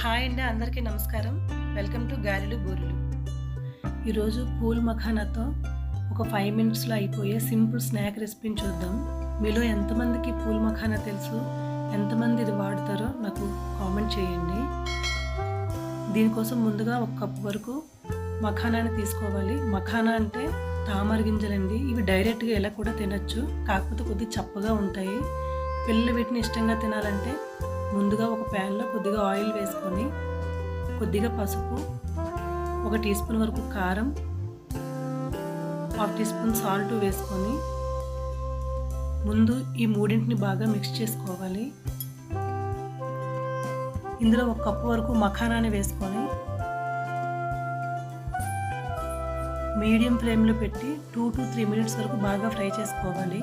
Hi అండి అందరికీ నమస్కారం. వెల్కమ్ టు గాలిలు బూరెలు. ఈరోజు పూల్ మఖానాతో ఒక ఫైవ్ మినిట్స్లో అయిపోయే సింపుల్ స్నాక్ రెసిపీని చూద్దాం. మీలో ఎంతమందికి పూల్ మఖానా తెలుసు? ఎంతమంది ఇది వాడతారో నాకు కామెంట్ చేయండి. దీనికోసం ముందుగా ఒక కప్పు వరకు మఖానాని తీసుకోవాలి. మఖానా అంటే తామర గింజలండి. ఇవి డైరెక్ట్గా ఎలా కూడా తినచ్చు. కాకపోతే కొద్దిగా చప్పగా ఉంటాయి. పిల్లలు వీటిని ఇష్టంగా తినాలంటే ముందుగా ఒక ప్యాన్లో కొద్దిగా ఆయిల్ వేసుకొని కొద్దిగా పసుపు ఒక టీ స్పూన్ వరకు కారం హాఫ్ టీ స్పూన్ సాల్ట్ వేసుకొని ముందు ఈ మూడింటిని బాగా మిక్స్ చేసుకోవాలి. ఇందులో ఒక కప్పు వరకు మఖానాన్ని వేసుకొని మీడియం ఫ్లేమ్లో పెట్టి టూ టు త్రీ మినిట్స్ వరకు బాగా ఫ్రై చేసుకోవాలి.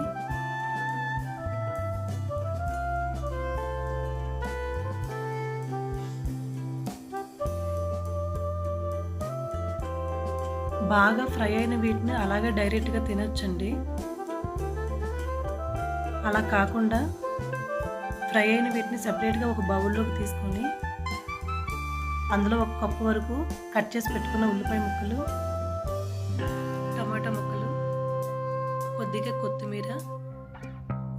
బాగా ఫ్రై అయిన వీటిని అలాగే డైరెక్ట్గా తినొచ్చండి. అలా కాకుండా ఫ్రై అయిన వీటిని సపరేట్గా ఒక బౌల్లోకి తీసుకొని అందులో ఒక కప్పు వరకు కట్ చేసి పెట్టుకున్న ఉల్లిపాయ ముక్కలు టమాటా ముక్కలు కొద్దిగా కొత్తిమీర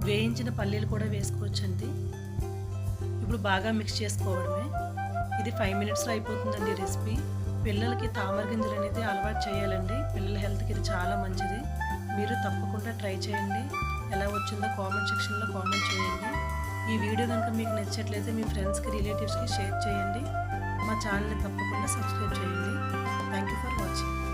వేయించిన పల్లీలు కూడా వేసుకోవచ్చండి. ఇప్పుడు బాగా మిక్స్ చేసుకోవడమే. ఇది ఫైవ్ మినిట్స్లో అయిపోతుందండి రెసిపీ పిల్లలకి తామర గింజలు అనేది అలవాటు చేయాలండి. పిల్లల హెల్త్కి ఇది చాలా మంచిది. మీరు తప్పకుండా ట్రై చేయండి. ఎలా వచ్చిందో కామెంట్ సెక్షన్లో కామెంట్ చేయండి. ఈ వీడియో కనుక మీకు నచ్చట్లయితే మీ ఫ్రెండ్స్కి రిలేటివ్స్కి షేర్ చేయండి. మా ఛానల్ని తప్పకుండా సబ్స్క్రైబ్ చేయండి. Thank you for watching.